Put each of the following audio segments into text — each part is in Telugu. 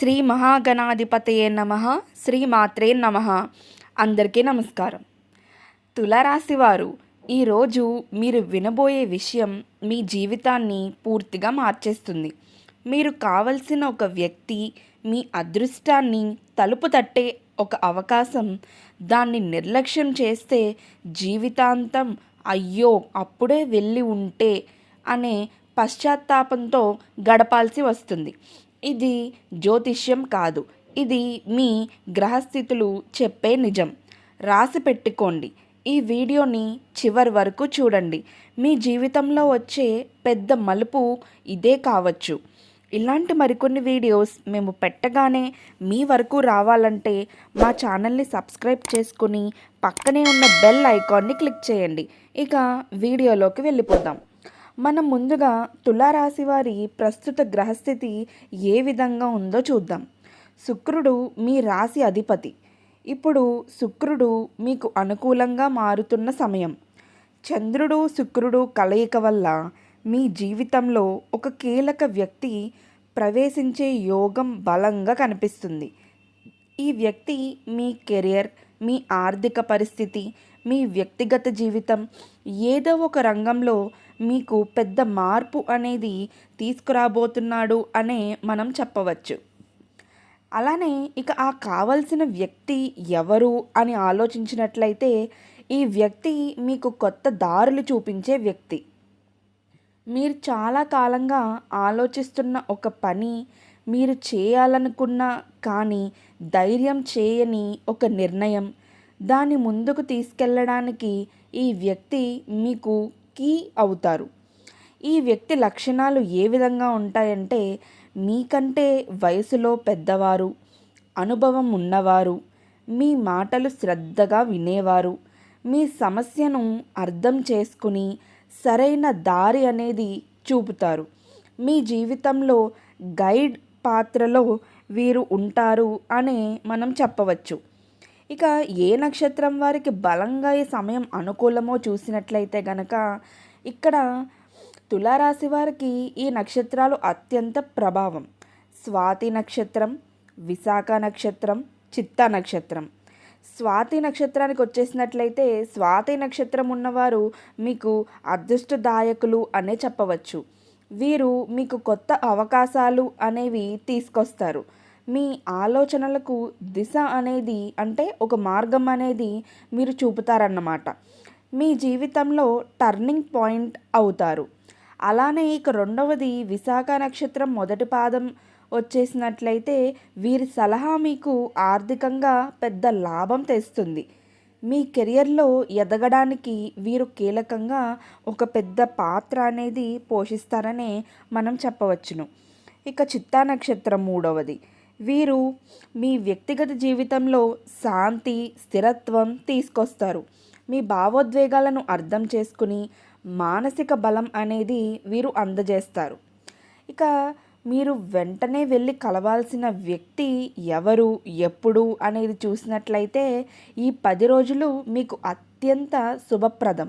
శ్రీ మహాగణాధిపతయే నమ శ్రీ మాత్రే నమ. అందరికీ నమస్కారం. తులారాశి వారు ఈరోజు మీరు వినబోయే విషయం మీ జీవితాన్ని పూర్తిగా మార్చేస్తుంది. మీరు కావలసిన ఒక వ్యక్తి మీ అదృష్టాన్ని తలుపు తట్టే ఒక అవకాశం దాన్ని నిర్లక్ష్యం చేస్తే జీవితాంతం అయ్యో అప్పుడే వెళ్ళి ఉంటే అనే పశ్చాత్తాపంతో గడపాల్సి వస్తుంది. ఇది జ్యోతిష్యం కాదు. ఇది మీ గ్రహస్థితులు చెప్పే నిజం. రాసి పెట్టుకోండి. ఈ వీడియోని చివరి వరకు చూడండి. మీ జీవితంలో వచ్చే పెద్ద మలుపు ఇదే కావచ్చు. ఇలాంటి మరికొన్ని వీడియోస్ మేము పెట్టగానే మీ వరకు రావాలంటే మా ఛానల్ని సబ్స్క్రైబ్ చేసుకుని పక్కనే ఉన్న బెల్ ఐకాన్ని క్లిక్ చేయండి. ఇక వీడియోలోకి వెళ్ళిపోదాం. మనం ముందుగా తులారాశి వారి ప్రస్తుత గ్రహస్థితి ఏ విధంగా ఉందో చూద్దాం. శుక్రుడు మీ రాశి అధిపతి. ఇప్పుడు శుక్రుడు మీకు అనుకూలంగా మారుతున్న సమయం. చంద్రుడు శుక్రుడు కలయిక వల్ల మీ జీవితంలో ఒక కీలక వ్యక్తి ప్రవేశించే యోగం బలంగా కనిపిస్తుంది. ఈ వ్యక్తి మీ కెరియర్ మీ ఆర్థిక పరిస్థితి మీ వ్యక్తిగత జీవితం ఏదో ఒక రంగంలో మీకు పెద్ద మార్పు అనేది తీసుకురాబోతున్నాడు అనే మనం చెప్పవచ్చు. అలానే ఇక ఆ కావలసిన వ్యక్తి ఎవరు అని ఆలోచించినట్లయితే ఈ వ్యక్తి మీకు కొత్త దారులు చూపించే వ్యక్తి. మీరు చాలా కాలంగా ఆలోచిస్తున్న ఒక పని మీరు చేయాలనుకున్న కానీ ధైర్యం చేయని ఒక నిర్ణయం దాన్ని ముందుకు తీసుకెళ్ళడానికి ఈ వ్యక్తి మీకు కీ అవుతారు. ఈ వ్యక్తి లక్షణాలు ఏ విధంగా ఉంటాయంటే మీకంటే వయసులో పెద్దవారు అనుభవం ఉన్నవారు మీ మాటలు శ్రద్ధగా వినేవారు మీ సమస్యను అర్థం చేసుకుని సరైన దారి అనేది చూపుతారు. మీ జీవితంలో గైడ్ పాత్రలో వీరు ఉంటారు అనే మనం చెప్పవచ్చు. ఇక ఏ నక్షత్రం వారికి బలంగా ఈ సమయం అనుకూలమో చూసినట్లయితే గనక ఇక్కడ తులారాశి వారికి ఈ నక్షత్రాలు అత్యంత ప్రభావం. స్వాతి నక్షత్రం విశాఖ నక్షత్రం చిత్త నక్షత్రం. స్వాతి నక్షత్రానికి వచ్చేసినట్లయితే స్వాతి నక్షత్రం ఉన్నవారు మీకు అదృష్టదాయకులు అనే చెప్పవచ్చు. వీరు మీకు కొత్త అవకాశాలు అనేవి తీసుకొస్తారు. మీ ఆలోచనలకు దిశ అనేది అంటే ఒక మార్గం అనేది మీరు చూపుతారన్నమాట. మీ జీవితంలో టర్నింగ్ పాయింట్ అవుతారు. అలానే ఇక రెండవది విశాఖ నక్షత్రం మొదటి పాదం వచ్చేసినట్లయితే వీరి సలహా మీకు ఆర్థికంగా పెద్ద లాభం తెస్తుంది. మీ కెరియర్లో ఎదగడానికి వీరు కీలకంగా ఒక పెద్ద పాత్ర అనేది పోషిస్తారనే మనం చెప్పవచ్చును. ఇక చిత్తా నక్షత్రం మూడవది. వీరు మీ వ్యక్తిగత జీవితంలో శాంతి స్థిరత్వం తీసుకొస్తారు. మీ భావోద్వేగాలను అర్థం చేసుకుని మానసిక బలం అనేది వీరు అందజేస్తారు. ఇక మీరు వెంటనే వెళ్ళి కలవాల్సిన వ్యక్తి ఎవరు ఎప్పుడు అనేది చూసినట్లయితే ఈ పది రోజులు మీకు అత్యంత శుభప్రదం.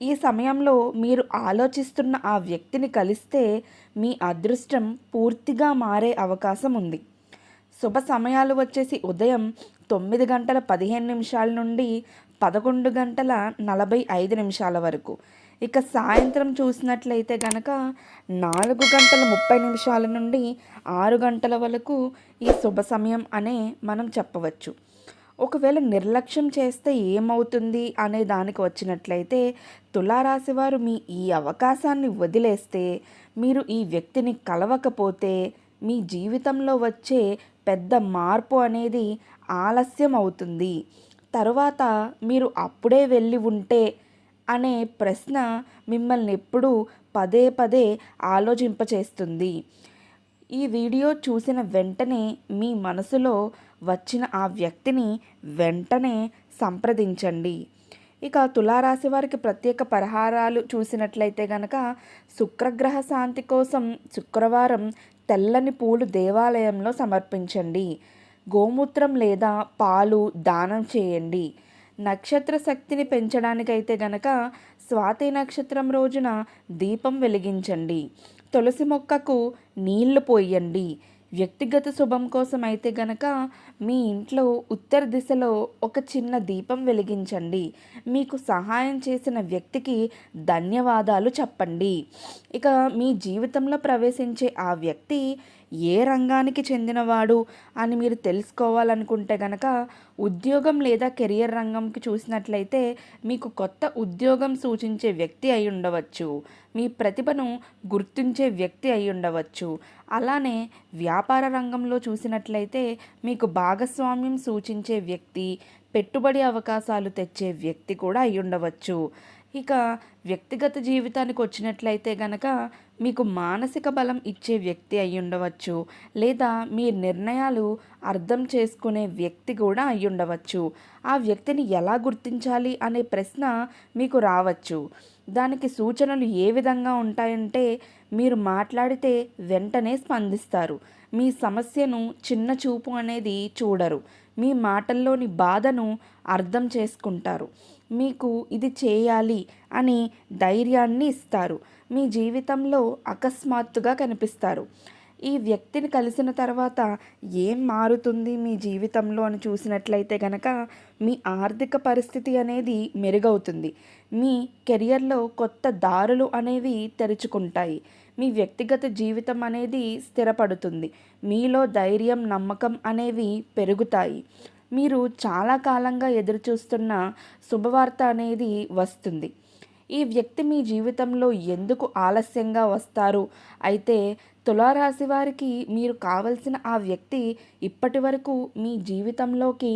ఈ సమయంలో మీరు ఆలోచిస్తున్న ఆ వ్యక్తిని కలిస్తే మీ అదృష్టం పూర్తిగా మారే అవకాశం ఉంది. శుభ సమయాలు వచ్చేసి ఉదయం తొమ్మిది గంటల పదిహేను నిమిషాల నుండి పదకొండు గంటల నలభై ఐదు నిమిషాల వరకు. ఇక సాయంత్రం చూసినట్లయితే గనక నాలుగు గంటల ముప్పై నిమిషాల నుండి ఆరు గంటల వరకు ఈ శుభ సమయం అనే మనం చెప్పవచ్చు. ఒకవేళ నిర్లక్ష్యం చేస్తే ఏమవుతుంది అనే దానికి వచ్చినట్లయితే తులారాశి వారు మీ ఈ అవకాశాన్ని వదిలేస్తే మీరు ఈ వ్యక్తిని కలవకపోతే మీ జీవితంలో వచ్చే పెద్ద మార్పు అనేది ఆలస్యం అవుతుంది. తరువాత మీరు అప్పుడే వెళ్ళి ఉంటే అనే ప్రశ్న మిమ్మల్ని ఎప్పుడూ పదే పదే ఆలోచింపచేస్తుంది. ఈ వీడియో చూసిన వెంటనే మీ మనసులో వచ్చిన ఆ వ్యక్తిని వెంటనే సంప్రదించండి. ఇక తులారాశి వారికి ప్రత్యేక పరిహారాలు చూసినట్లయితే గనక శుక్రగ్రహ శాంతి కోసం శుక్రవారం తెల్లని పూలు దేవాలయంలో సమర్పించండి. గోమూత్రం లేదా పాలు దానం చేయండి. నక్షత్ర శక్తిని పెంచడానికైతే గనక స్వాతి నక్షత్రం రోజున దీపం వెలిగించండి. తులసి మొక్కకు నీళ్ళు పోయండి. వ్యక్తిగత శుభం కోసం అయితే గనక మీ ఇంట్లో ఉత్తర దిశలో ఒక చిన్న దీపం వెలిగించండి. మీకు సహాయం చేసిన వ్యక్తికి ధన్యవాదాలు చెప్పండి. ఇక మీ జీవితంలో ప్రవేశించే ఆ వ్యక్తి ఏ రంగానికి చెందినవాడు అని మీరు తెలుసుకోవాలనుకుంటే గనక ఉద్యోగం లేదా కెరియర్ రంగంకి చూసినట్లయితే మీకు కొత్త ఉద్యోగం సూచించే వ్యక్తి అయి ఉండవచ్చు. మీ ప్రతిభను గుర్తించే వ్యక్తి అయి ఉండవచ్చు. అలానే వ్యాపార రంగంలో చూసినట్లయితే మీకు భాగస్వామ్యం సూచించే వ్యక్తి పెట్టుబడి అవకాశాలు తెచ్చే వ్యక్తి కూడా అయి ఉండవచ్చు. ఇక వ్యక్తిగత జీవితానికి వచ్చినట్లయితే గనక మీకు మానసిక బలం ఇచ్చే వ్యక్తి అయి ఉండవచ్చు. లేదా మీ నిర్ణయాలు అర్థం చేసుకునే వ్యక్తి కూడా అయి ఉండవచ్చు. ఆ వ్యక్తిని ఎలా గుర్తించాలి అనే ప్రశ్న మీకు రావచ్చు. దానికి సూచనలు ఏ విధంగా ఉంటాయంటే మీరు మాట్లాడితే వెంటనే స్పందిస్తారు. మీ సమస్యను చిన్న చూపు అనేది చూడరు. మీ మాటల్లోని బాధను అర్థం చేసుకుంటారు. మీకు ఇది చేయాలి అని ధైర్యాన్ని ఇస్తారు. మీ జీవితంలో అకస్మాత్తుగా కనిపిస్తారు. ఈ వ్యక్తిని కలిసిన తర్వాత ఏం మారుతుంది మీ జీవితంలో అని చూసినట్లయితే కనుక మీ ఆర్థిక పరిస్థితి అనేది మెరుగవుతుంది. మీ కెరియర్లో కొత్త దారులు అనేవి తెరుచుకుంటాయి. మీ వ్యక్తిగత జీవితం అనేది స్థిరపడుతుంది. మీలో ధైర్యం నమ్మకం అనేవి పెరుగుతాయి. మీరు చాలా కాలంగా ఎదురుచూస్తున్న శుభవార్త అనేది వస్తుంది. ఈ వ్యక్తి మీ జీవితంలో ఎందుకు ఆలస్యంగా వస్తారు? అయితే తులారాశి వారికి మీరు కావలసిన ఆ వ్యక్తి ఇప్పటి వరకు మీ జీవితంలోకి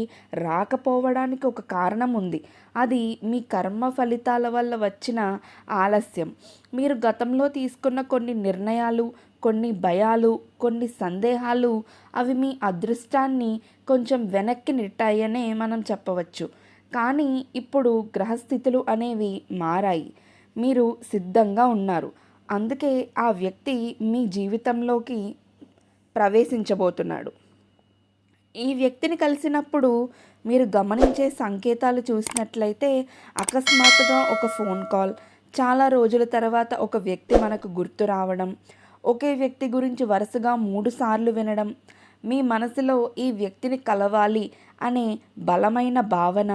రాకపోవడానికి ఒక కారణం ఉంది. అది మీ కర్మ ఫలితాల వల్ల వచ్చిన ఆలస్యం. మీరు గతంలో తీసుకున్న కొన్ని నిర్ణయాలు కొన్ని భయాలు కొన్ని సందేహాలు అవి మీ అదృష్టాన్ని కొంచెం వెనక్కి నెట్టాయనే మనం చెప్పవచ్చు. కానీ ఇప్పుడు గ్రహస్థితులు అనేవి మారాయి. మీరు సిద్ధంగా ఉన్నారు. అందుకే ఆ వ్యక్తి మీ జీవితంలోకి ప్రవేశించబోతున్నాడు. ఈ వ్యక్తిని కలిసినప్పుడు మీరు గమనించే సంకేతాలు చూసినట్లయితే అకస్మాత్తుగా ఒక ఫోన్ కాల్ చాలా రోజుల తర్వాత ఒక వ్యక్తి మనకు గుర్తు రావడం ఒకే వ్యక్తి గురించి వరుసగా మూడు సార్లు వినడం మీ మనసులో ఈ వ్యక్తిని కలవాలి అనే బలమైన భావన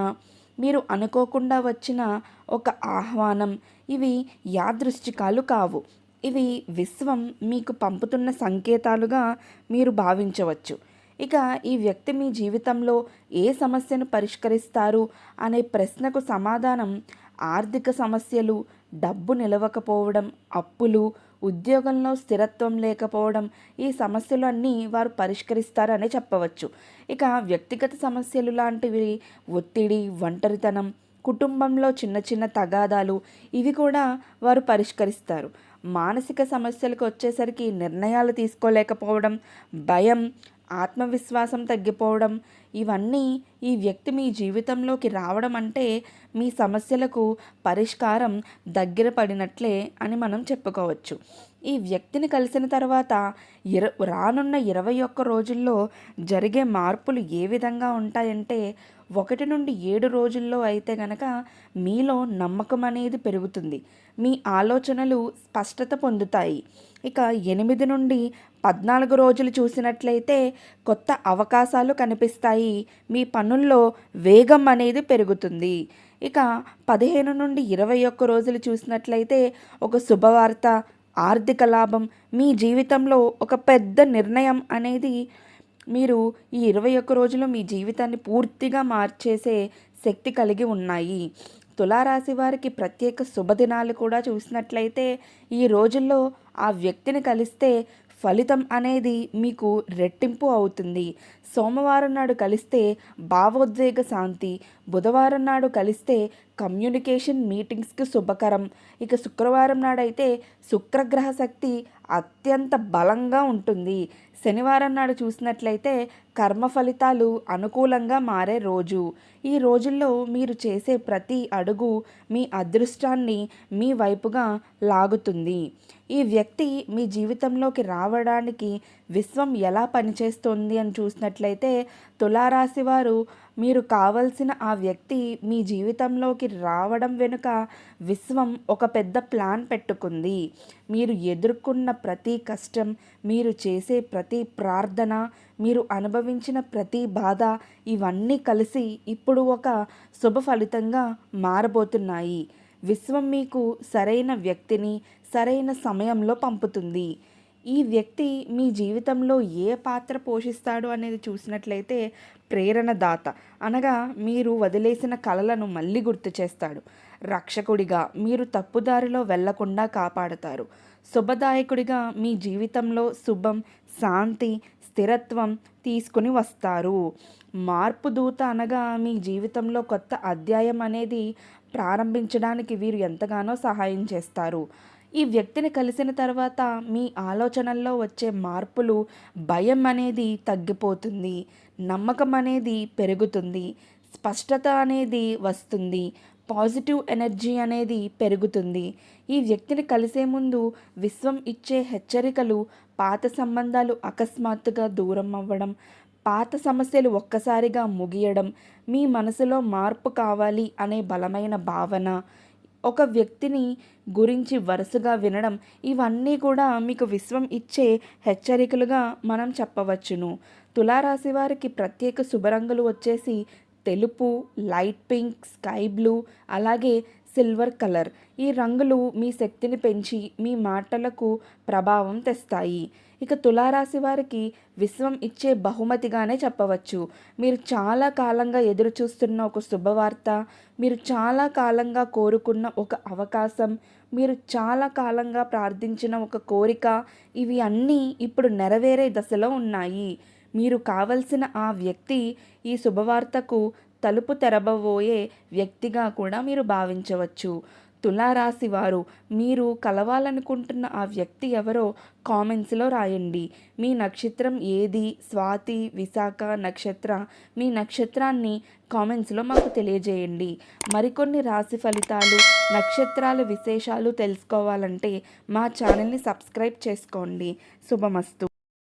మీరు అనుకోకుండా వచ్చిన ఒక ఆహ్వానం ఇవి యాదృష్టికాలు కావు. ఇవి విశ్వం మీకు పంపుతున్న సంకేతాలుగా మీరు భావించవచ్చు. ఇక ఈ వ్యక్తి మీ జీవితంలో ఏ సమస్యను పరిష్కరిస్తారు అనే ప్రశ్నకు సమాధానం ఆర్థిక సమస్యలు డబ్బు నిలవకపోవడం అప్పులు ఉద్యోగంలో స్థిరత్వం లేకపోవడం ఈ సమస్యలు అన్నీ వారు పరిష్కరిస్తారనే చెప్పవచ్చు. ఇక వ్యక్తిగత సమస్యలు లాంటివి ఒత్తిడి ఒంటరితనం కుటుంబంలో చిన్న చిన్న తగాదాలు ఇవి కూడా వారు పరిష్కరిస్తారు. మానసిక సమస్యలకు వచ్చేసరికి నిర్ణయాలు తీసుకోలేకపోవడం భయం ఆత్మవిశ్వాసం తగ్గిపోవడం ఇవన్నీ ఈ వ్యక్తి మీ జీవితంలోకి రావడం అంటే మీ సమస్యలకు పరిష్కారం దగ్గర పడినట్లే అని మనం చెప్పుకోవచ్చు. ఈ వ్యక్తిని కలిసిన తర్వాత ఇర రానున్న ఇరవై ఒక్క రోజుల్లో జరిగే మార్పులు ఏ విధంగా ఉంటాయంటే ఒకటి నుండి ఏడు రోజుల్లో అయితే గనక మీలో నమ్మకం అనేది పెరుగుతుంది. మీ ఆలోచనలు స్పష్టత పొందుతాయి. ఇక ఎనిమిది నుండి పద్నాలుగు రోజులు చూసినట్లయితే కొత్త అవకాశాలు కనిపిస్తాయి. మీ పనుల్లో వేగం అనేది పెరుగుతుంది. ఇక పదిహేను నుండి ఇరవై ఒక్క రోజులు చూసినట్లయితే ఒక శుభవార్త ఆర్థిక లాభం మీ జీవితంలో ఒక పెద్ద నిర్ణయం అనేది మీరు ఈ ఇరవై ఒక్క రోజులు మీ జీవితాన్ని పూర్తిగా మార్చేసే శక్తి కలిగి ఉన్నాయి. తులారాశి వారికి ప్రత్యేక శుభదినాలు కూడా చూసినట్లయితే ఈ రోజుల్లో ఆ వ్యక్తిని కలిస్తే ఫలితం అనేది మీకు రెట్టింపు అవుతుంది. సోమవారం నాడు కలిస్తే భావోద్వేగ శాంతి బుధవారం నాడు కలిస్తే కమ్యూనికేషన్ మీటింగ్స్కి శుభకరం. ఇక శుక్రవారం నాడైతే శుక్రగ్రహ శక్తి అత్యంత బలంగా ఉంటుంది. శనివారం నాడు చూసినట్లయితే కర్మ ఫలితాలు అనుకూలంగా మారే రోజు. ఈ రోజుల్లో మీరు చేసే ప్రతి అడుగు మీ అదృష్టాన్ని మీ వైపుగా లాగుతుంది. ఈ వ్యక్తి మీ జీవితంలోకి రావడానికి విశ్వం ఎలా పనిచేస్తుంది అని చూసినట్లయితే తులారాశి వారు మీరు కావలసిన ఆ వ్యక్తి మీ జీవితంలోకి రావడం వెనుక విశ్వం ఒక పెద్ద ప్లాన్ పెట్టుకుంది. మీరు ఎదుర్కొన్న ప్రతి కష్టం మీరు చేసే ప్రతి ప్రార్థన మీరు అనుభవించిన ప్రతి బాధ ఇవన్నీ కలిసి ఇప్పుడు ఒక శుభ ఫలితంగా మారబోతున్నాయి. విశ్వం మీకు సరైన వ్యక్తిని సరైన సమయంలో పంపుతుంది. ఈ వ్యక్తి మీ జీవితంలో ఏ పాత్ర పోషిస్తాడు అనేది చూసినట్లయితే ప్రేరణదాత. అనగా మీరు వదిలేసిన కలలను మళ్ళీ గుర్తు చేస్తాడు. రక్షకుడిగా మీరు తప్పుదారిలో వెళ్ళకుండా కాపాడతారు. శుభదాయకుడిగా మీ జీవితంలో శుభం శాంతి స్థిరత్వం తీసుకుని వస్తారు. మార్పు దూత అనగా మీ జీవితంలో కొత్త అధ్యాయం అనేది ప్రారంభించడానికి వీరు ఎంతగానో సహాయం చేస్తారు. ఈ వ్యక్తిని కలిసిన తర్వాత మీ ఆలోచనల్లో వచ్చే మార్పులు భయం అనేది తగ్గిపోతుంది నమ్మకం అనేది పెరుగుతుంది స్పష్టత అనేది వస్తుంది పాజిటివ్ ఎనర్జీ అనేది పెరుగుతుంది. ఈ వ్యక్తిని కలిసే ముందు విశ్వం ఇచ్చే హెచ్చరికలు పాత సంబంధాలు అకస్మాత్తుగా దూరం అవ్వడం పాత సమస్యలు ఒక్కసారిగా ముగియడం మీ మనసులో మార్పు కావాలి అనే బలమైన భావన ఒక వ్యక్తిని గురించి వరుసగా వినడం ఇవన్నీ కూడా మీకు విశ్వం ఇచ్చే హెచ్చరికలుగా మనం చెప్పవచ్చును. తులారాశి వారికి ప్రత్యేక శుభరంగులు వచ్చేసి తెలుపు లైట్ పింక్ స్కై బ్లూ అలాగే సిల్వర్ కలర్. ఈ రంగులు మీ శక్తిని పెంచి మీ మాటలకు ప్రభావం తెస్తాయి. ఇక తులారాశి వారికి విశ్వం ఇచ్చే బహుమతిగానే చెప్పవచ్చు. మీరు చాలా కాలంగా ఎదురు చూస్తున్న ఒక శుభవార్త మీరు చాలా కాలంగా కోరుకున్న ఒక అవకాశం మీరు చాలా కాలంగా ప్రార్థించిన ఒక కోరిక ఇవి అన్నీ ఇప్పుడు నెరవేరే దశలో ఉన్నాయి. మీరు కావలసిన ఆ వ్యక్తి ఈ శుభవార్తకు తలుపు తెరబోయే వ్యక్తిగా కూడా మీరు భావించవచ్చు. తులారాశి వారు మీరు కలవాలనుకుంటున్న ఆ వ్యక్తి ఎవరో కామెంట్స్లో రాయండి. మీ నక్షత్రం ఏది? స్వాతి విశాఖ నక్షత్ర. మీ నక్షత్రాన్ని కామెంట్స్లో మాకు తెలియజేయండి. మరికొన్ని రాశి ఫలితాలు నక్షత్రాల విశేషాలు తెలుసుకోవాలంటే మా ఛానల్ని సబ్స్క్రైబ్ చేసుకోండి. శుభమస్తు.